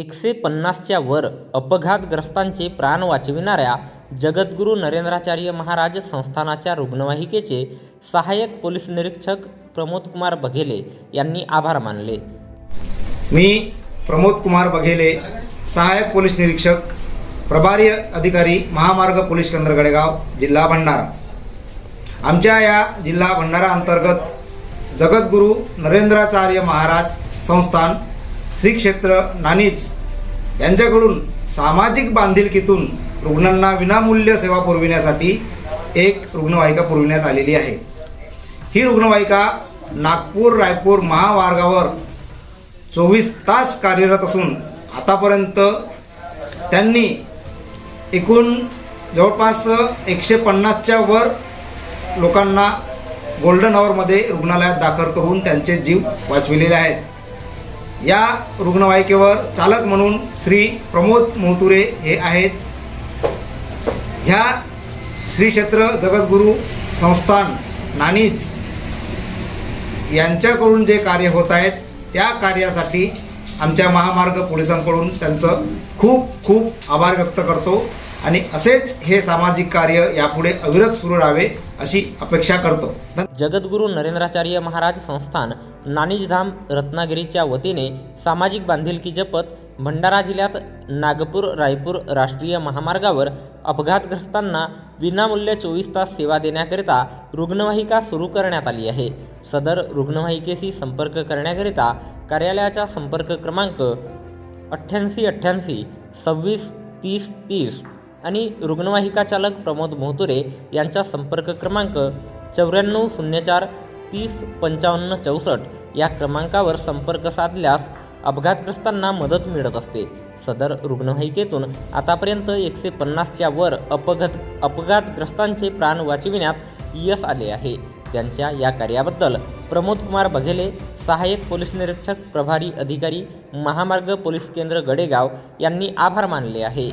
एकशे पन्नासच्या वर अपघातग्रस्तांचे प्राण वाचविणाऱ्या जगद्गुरू नरेंद्राचार्य महाराज संस्थानाच्या रुग्णवाहिकेचे सहाय्यक पोलीस निरीक्षक प्रमोद कुमार बघेले यांनी आभार मानले. मी प्रमोद कुमार बघेले सहाय्यक पोलीस निरीक्षक प्रभारी अधिकारी महामार्ग पोलीस केंद्र गडेगाव जिल्हा भंडारा. आमच्या या जिल्हा भंडारा अंतर्गत जगद्गुरू नरेंद्राचार्य महाराज संस्थान श्री क्षेत्र नानीच यांच्याकडून सामाजिक बांधिलकीतून रुग्णांना विनामूल्य सेवा पुरविण्यासाठी एक रुग्णवाहिका पुरविण्यात आलेली आहे. ही रुग्णवाहिका नागपूर रायपूर महामार्गावर चोवीस तास कार्यरत असून आतापर्यंत त्यांनी एकूण जवळपास एकशे पन्नासच्या वर लोकांना गोल्डन आवरमध्ये रुग्णालयात दाखल करून त्यांचे जीव वाचविलेले आहेत. या रुग्णवाहिकेवर चालक म्हणून श्री प्रमोद मोहतुरे हे आहेत. ह्या श्री क्षेत्र जगद्गुरू संस्थान नानीच यांच्याकडून जे कार्य होत आहेत त्या कार्यासाठी आमच्या महामार्ग पोलिसांकडून त्यांचं खूप खूप आभार व्यक्त करतो. आणि असेच हे सामाजिक कार्य यापुढे अविरत सुरू राहावे अशी अपेक्षा करतो. जगद्गुरू नरेंद्राचार्य महाराज संस्थान नाणीजधाम रत्नागिरीच्या वतीने सामाजिक बांधिलकी जपत भंडारा जिल्ह्यात नागपूर रायपूर राष्ट्रीय महामार्गावर अपघातग्रस्तांना विनामूल्य चोवीस तास सेवा देण्याकरिता रुग्णवाहिका सुरू करण्यात आली आहे. सदर रुग्णवाहिकेशी संपर्क करण्याकरिता कार्यालयाचा संपर्क क्रमांक अठ्ठ्याऐंशी अठ्ठ्याऐंशी सव्वीस तीस तीस आणि रुग्णवाहिका चालक प्रमोद मोहतुरे यांचा संपर्क क्रमांक चौऱ्याण्णव शून्य चार तीस पंचावन्न चौसष्ट या क्रमांकावर संपर्क साधल्यास अपघातग्रस्तांना मदत मिळत असते. सदर रुग्णवाहिकेतून आतापर्यंत एकशे पन्नासच्या वर अपघात अपघातग्रस्तांचे प्राण वाचविण्यात यश आले आहे. त्यांच्या या कार्याबद्दल प्रमोद कुमार बघेले सहाय्यक पोलीस निरीक्षक प्रभारी अधिकारी महामार्ग पोलीस केंद्र गडेगाव यांनी आभार मानले आहे.